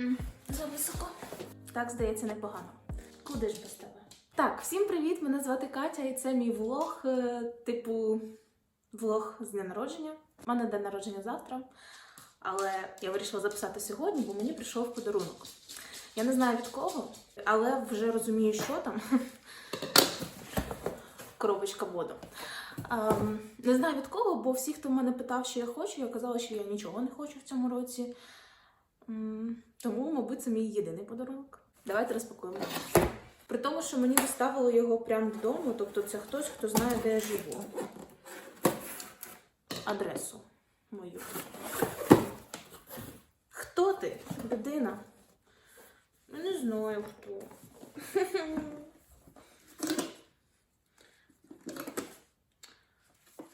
М, За високо. Так, здається, непогано. Куди ж без тебе? Так, всім привіт! Мене звати Катя, і це мій влог, е, типу влог з дня народження. У мене день народження завтра, але я вирішила записати сьогодні, бо мені прийшов подарунок. Я не знаю від кого, але вже розумію, що там. Коробочка воду. Ем, не знаю від кого, бо всі, хто мене питав, що я хочу, я казала, що я нічого не хочу в цьому році. Тому, мабуть, це мій єдиний подарунок. Давайте розпакуємо. При тому, що мені доставили його прямо додому, тобто це хтось, хто знає, де я живу. Адресу мою. Хто ти? Людина? Я не знаю хто.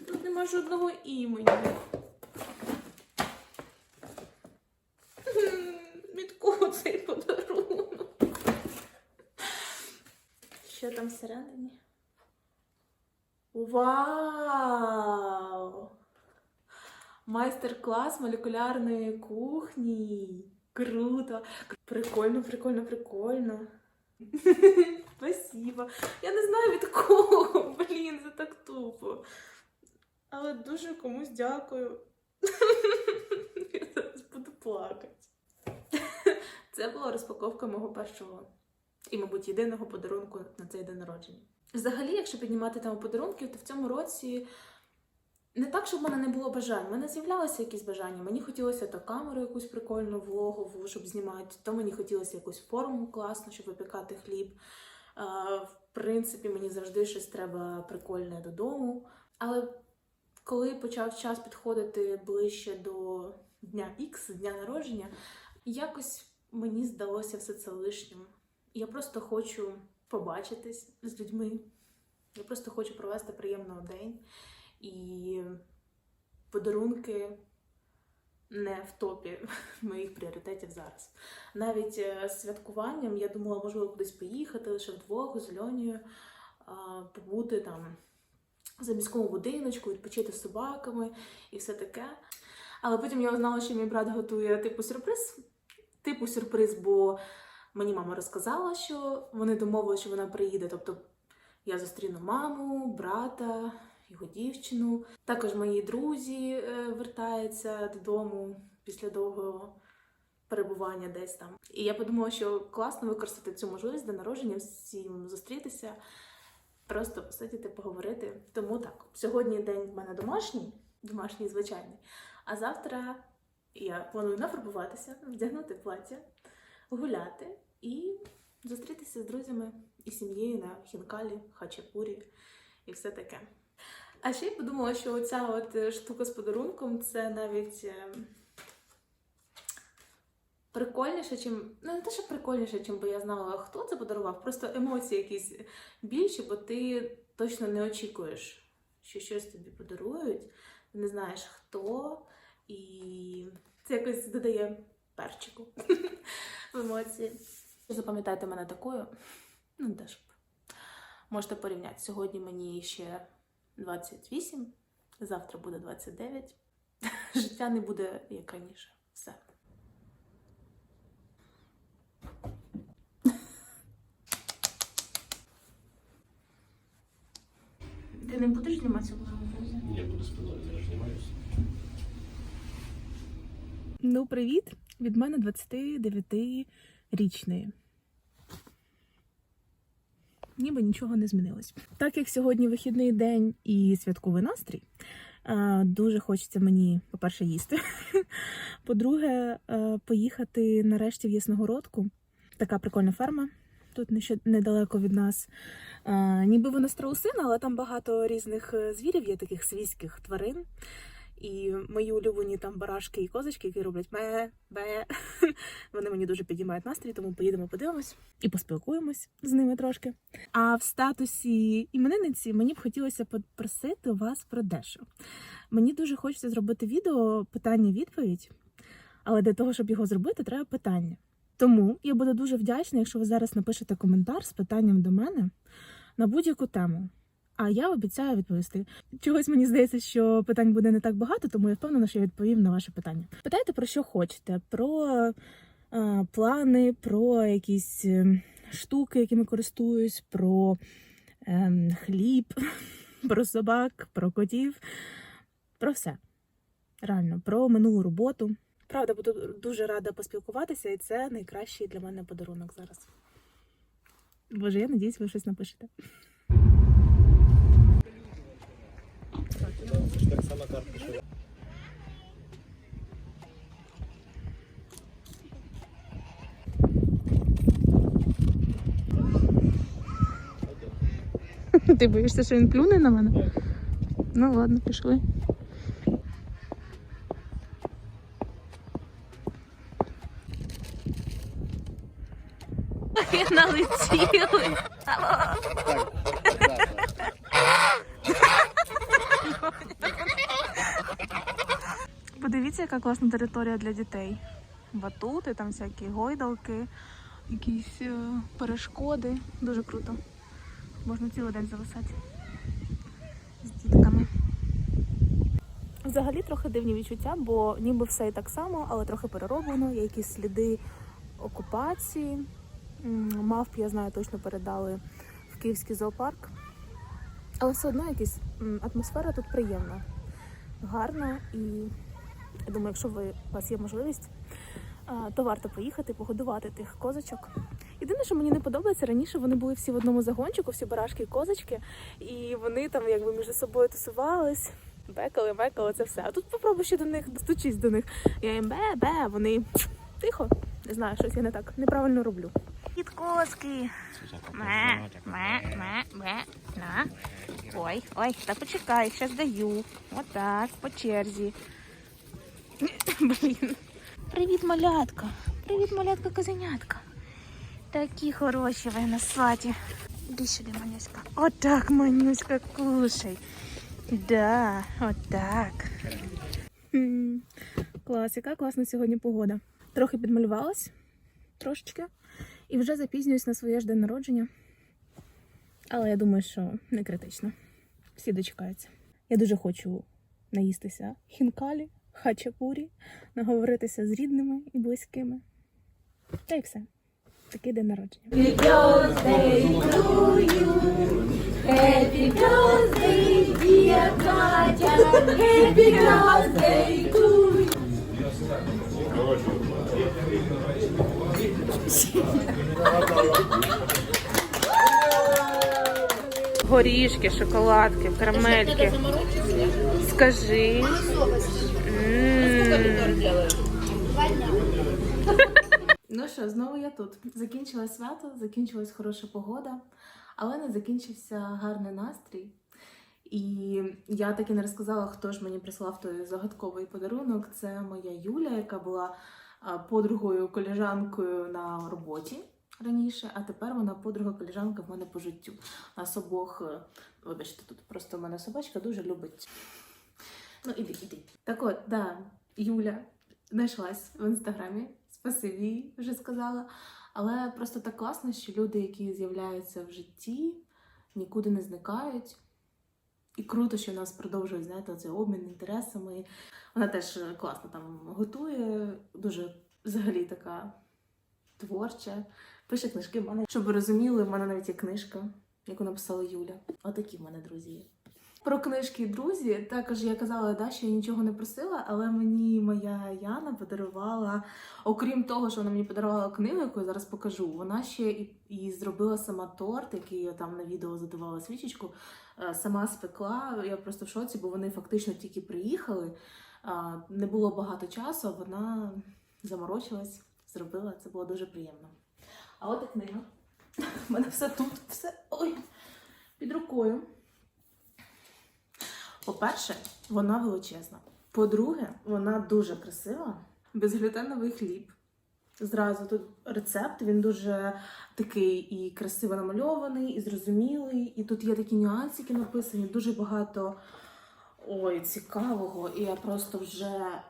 Тут нема жодного імені. Від кого цей подарунок? Що там всередині? Вау! Майстер-клас молекулярної кухні. Круто! Прикольно, прикольно, прикольно. Спасибо. Я не знаю від кого. Блін, це так тупо. Але дуже комусь дякую. Я зараз буду плакати. Це була розпаковка мого першого і, мабуть, єдиного подарунку на цей день народження. Взагалі, якщо піднімати тему подарунків, то в цьому році не так, щоб в мене не було бажань. У мене з'являлися якісь бажання. Мені хотілося то камеру якусь прикольну влогову, щоб знімати, то мені хотілося якусь форму класну, щоб випікати хліб. В принципі, мені завжди щось треба прикольне додому. Але коли почав час підходити ближче до дня Х, дня народження, якось мені здалося все це лишнім. Я просто хочу побачитись з людьми. Я просто хочу провести приємний день. І подарунки не в топі моїх пріоритетів зараз. Навіть е, з святкуванням я думала, можливо, кудись поїхати лише вдвох з Льонією, побути там за міському будиночку, відпочити з собаками і все таке. Але потім я узнала, що мій брат готує типу сюрприз. Типу сюрприз, бо мені мама розказала, що вони домовилися, що вона приїде. Тобто я зустріну маму, брата, його дівчину. Також мої друзі е, вертаються додому після довгого перебування десь там. І я подумала, що класно використати цю можливість до народження, всім зустрітися, просто посидіти, поговорити. Тому так, сьогодні день в мене домашній, домашній звичайний. А завтра я планую нафарбуватися, вдягнути плаття, гуляти і зустрітися з друзями і сім'єю на хінкалі, хачапурі і все таке. А ще я подумала, що оця от е, штука з подарунком це навіть е, прикольніше, чим. Ну, не те, що прикольніше, чим би я знала, хто це подарував. Просто емоції якісь більші, бо ти точно не очікуєш, що щось тобі подарують, не знаєш хто, і це якось додає перчику в емоції. Запам'ятайте мене такою, ну теж. щоб. Можете порівняти. Сьогодні мені ще 28, завтра буде 29. Життя не буде як раніше. Все. Ти не будеш зніматися в Я буду спиною зараз знімаюся. Ну, привіт! Від мене 29-річної. Ніби нічого не змінилось. Так як сьогодні вихідний день і святковий настрій, е, дуже хочеться мені, по-перше, їсти. По-друге, е, поїхати нарешті в Ясногородку. Така прикольна ферма. Тут недалеко від нас. Е, Ніби вона страусина, але там багато різних звірів є, таких свійських тварин. І мої улюблені там барашки і козочки, які роблять ме, бе. Вони мені дуже підіймають настрій, тому поїдемо подивимось і поспілкуємось з ними трошки. А в статусі іменинниці мені б хотілося попросити вас про дещо. Мені дуже хочеться зробити відео питання-відповідь, але для того, щоб його зробити, треба питання. Тому я буду дуже вдячна, якщо ви зараз напишете коментар з питанням до мене на будь-яку тему. А я обіцяю відповісти. Чогось мені здається, що питань буде не так багато, тому я впевнена, що я відповім на ваше питання. Питайте про що хочете: про е, плани, про якісь е, штуки, якими користуюсь, про ем, хліб, про собак, про котів, про все. Реально, про минулу роботу. Правда, буду дуже рада поспілкуватися, і це найкращий для мене подарунок зараз. Боже, я надіюсь, ви щось напишете. Ти боїшся, що він плюне на мене? Ну ладно, пішли. Налетіли. Яка класна територія для дітей. Батути, там всякі гойдалки, якісь е, перешкоди. Дуже круто. Можна цілий день зависати з дітками. Взагалі трохи дивні відчуття, бо ніби все і так само, але трохи перероблено. Є якісь сліди окупації. Мавп, я знаю, точно передали в Київський зоопарк. Але все одно якась атмосфера тут приємна, гарна. І я думаю, якщо ви, у вас є можливість, то варто поїхати, погодувати тих козочок. Єдине, що мені не подобається, раніше вони були всі в одному загончику, всі барашки і козочки, і вони там якби між собою тусувались, бекали, мекали, це все. А тут попробуй ще до них, достучись до них. Я їм бе-бе, вони тихо. Не знаю, щось я не так неправильно роблю. Від коски. Ме, ме, ме, ме, на. Ой, ой, та почекай, щас даю. Отак, по черзі. Блін. Привіт, малятка. Привіт, малятка козенятка. Такі хороші ви на сваті. Іди сюди, Манюська. Отак, Манюська, кушай. Да, отак. Клас, яка класна сьогодні погода. Трохи підмалювалась, трошечки, і вже запізнююсь на своє ж день народження. Але я думаю, що не критично. Всі дочекаються. Я дуже хочу наїстися хінкалі, хачапурі, наговоритися з рідними і близькими. Та й все. Такий день народження. Happy birthday, dear Katya. Happy birthday to you. Горішки, шоколадки, карамельки. Скажи. М. Ну що, знову я тут. Закінчилось свято, закінчилась хороша погода, але не закінчився гарний настрій. І я таки не розказала, хто ж мені прислав той загадковий подарунок. Це моя Юля, яка була подругою коліжанкою на роботі раніше, а тепер вона подруга коліжанка в мене по життю. Нас обох, е, вибачте, тут просто в мене собачка дуже любить. Ну, іди, іди. Так от, да, Юля знайшлась в інстаграмі. Спасибі, вже сказала. Але просто так класно, що люди, які з'являються в житті, нікуди не зникають. І круто, що нас продовжують знаєте, цей обмін інтересами. Вона теж класно там готує, дуже взагалі така творча. Пише книжки. В мене, щоб ви розуміли, в мене навіть є книжка, яку написала Юля. Отакі в мене друзі. Про книжки друзі, також я казала, да, що я нічого не просила, але мені моя Яна подарувала, окрім того, що вона мені подарувала книгу, яку я зараз покажу, вона ще і, і зробила сама торт, який я там на відео задавала свічечку, е, сама спекла. Я просто в шоці, бо вони фактично тільки приїхали. Не було багато часу, вона заморочилась, зробила. Це було дуже приємно. А от і книга. У мене все тут, все ой, під рукою. По-перше, вона величезна. По-друге, вона дуже красива. Безглютеновий хліб. Зразу тут рецепт, він дуже такий і красиво намальований, і зрозумілий. І тут є такі нюансики написані, дуже багато ой, цікавого. І я просто вже.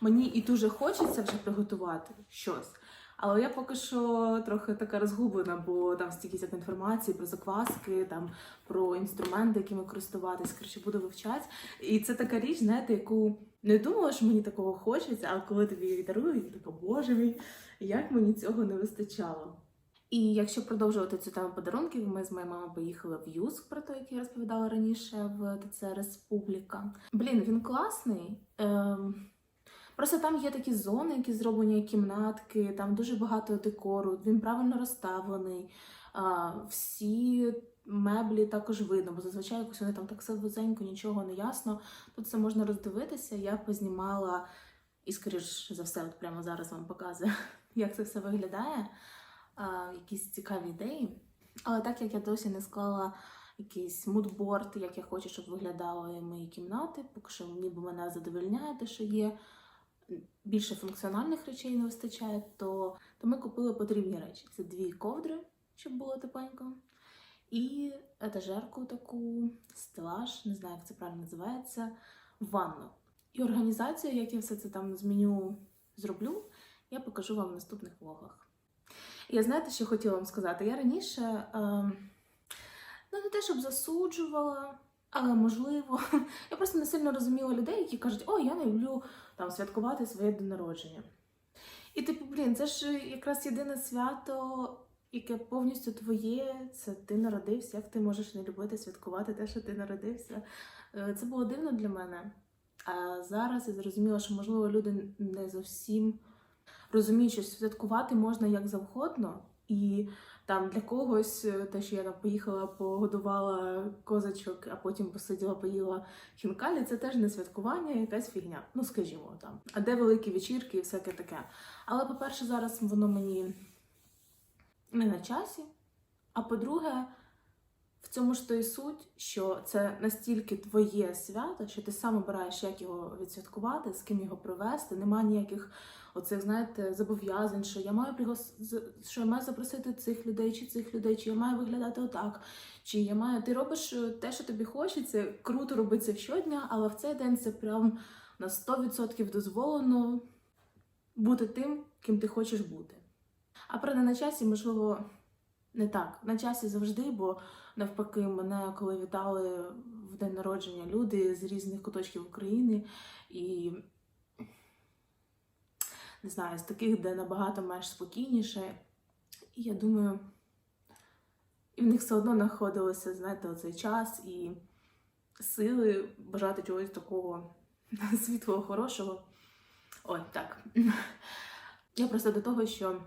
Мені і дуже хочеться вже приготувати щось. Але я поки що трохи така розгублена, бо там стільки всякої інформації про закваски, там про інструменти, якими користуватись. Коротше, буду вивчати. І це така річ, знаєте, яку не думала, що мені такого хочеться, а коли тобі її дарують, така боже мій, як мені цього не вистачало. І якщо продовжувати цю тему подарунків, ми з моєю мамою поїхали в Юск, про те, як я розповідала раніше в ТЦ Республіка. Блін, він класний. Ем... Просто там є такі зони, які зроблені кімнатки, там дуже багато декору, він правильно розставлений. Всі меблі також видно, бо зазвичай якось вони там так все вузенько, нічого не ясно. Тут це можна роздивитися. Я познімала і, скоріш за все, от прямо зараз вам показую, як це все виглядає. Якісь цікаві ідеї. Але так як я досі не склала якийсь мудборд, як я хочу, щоб виглядали мої кімнати, поки що ніби мене задовольняє те, що є більше функціональних речей не вистачає, то, то ми купили потрібні речі. Це дві ковдри, щоб було тепленько, і етажерку таку, стелаж, не знаю, як це правильно називається, ванну. І організацію, як я все це там з меню зроблю, я покажу вам в наступних влогах. Я знаєте, що хотіла вам сказати? Я раніше ем, ну, не те, щоб засуджувала, але можливо, я просто не сильно розуміла людей, які кажуть, о, я не люблю там святкувати своє день народження. І типу, блін, це ж якраз єдине свято, яке повністю твоє, це ти народився. Як ти можеш не любити святкувати те, що ти народився? Е, Це було дивно для мене. А зараз я зрозуміла, що можливо люди не зовсім розуміють, що святкувати можна як завгодно, і там для когось е, те, що я там поїхала, погодувала козочок, а потім посиділа, поїла хінкалі, це теж не святкування, якась фігня. Ну скажімо там. А де великі вечірки і всяке таке. Але, по-перше, зараз воно мені не на часі. А по-друге, в цьому ж то і суть, що це настільки твоє свято, що ти сам обираєш, як його відсвяткувати, з ким його провести. Немає ніяких оцих, знаєте, зобов'язань, що я маю пригос... що я маю запросити цих людей чи цих людей, чи я маю виглядати отак, чи я маю. Ти робиш е, те, що тобі хочеться, круто робити щодня, але в цей день це прям на 100% дозволено бути тим, ким ти хочеш бути. А правда, на часі, можливо, не так. На часі завжди, бо навпаки, мене коли вітали в день народження люди з різних куточків України і не знаю, з таких, де набагато менш спокійніше. І я думаю, і в них все одно знаходилося, знаєте, оцей час і сили бажати чогось такого світлого, хорошого. Ой, так. Я просто до того, що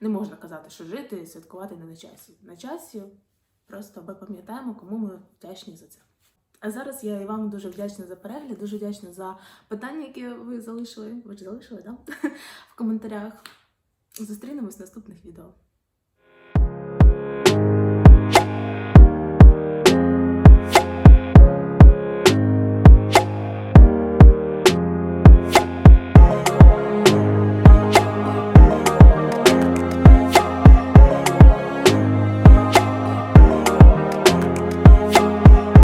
не можна казати, що жити святкувати не на часі. На часі просто ми пам'ятаємо, кому ми вдячні за це. А зараз я і вам дуже вдячна за перегляд, дуже вдячна за питання, які ви залишили. Ви ж залишили. Да? В коментарях. Зустрінемось в наступних відео.